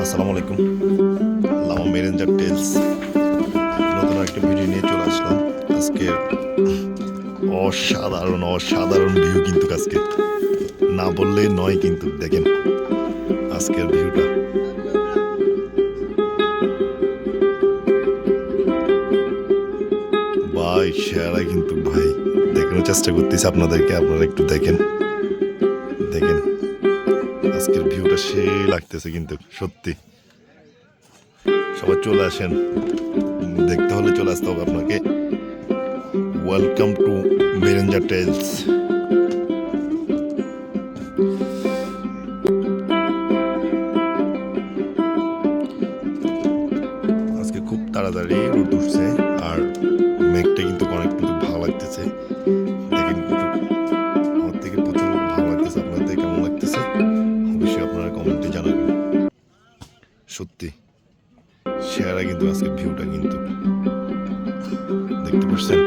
আসসালামু আলাইকুম। লামা মেরেঞ্জার টেলস। নতুন একটা ভিডিও নিয়ে চলে আসলাম। আজকে অসাধারণ অসাধারণ ভিউ কিন্তু আজকে। না বললেই নয় কিন্তু, দেখেন। আজকের ভিউটা। ভাই সেরা কিন্তু, ভাই। দেখানোর চেষ্টা করতেছি আপনাদেরকে, আপনারা একটু দেখেন। দেখেন। আজকের ভিউটা সে লাগতেছে কিন্তু, সত্যি। সবাই চলে আসেন। দেখতে হলে চলে আসতে হবে আপনাকে। ওয়েলকাম টু বেরেঞ্জা টেলস আজকে খুব তাড়াতাড়ি উঠছে, আর কমেন্টে জানাবেন সত্যি শেয়ারা কিন্তু আজকে ভিউটা কিন্তু দেখতে পাচ্ছেন